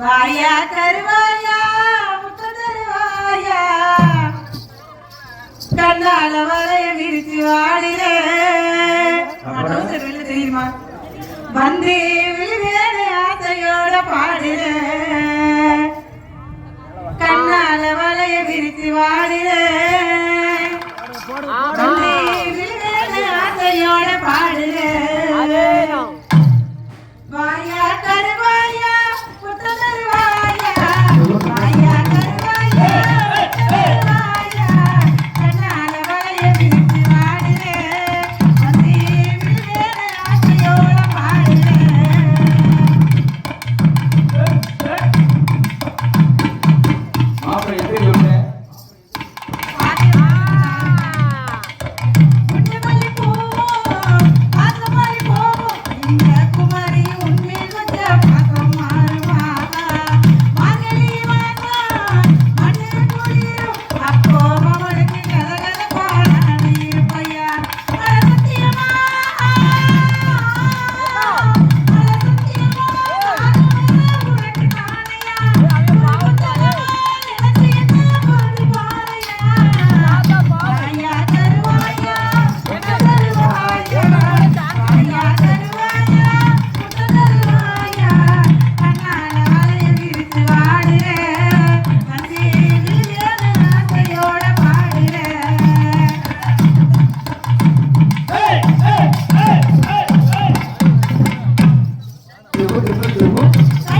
வாயா தருவாயா முத்த தருவாயா? கண்ணால வாடிலே அப்புறம்? வெளில தெரியுமா? வந்து மாப்பிள்ளை எப்படி இருக்கு Yeah. திரும்ப திரும்ப திரும்ப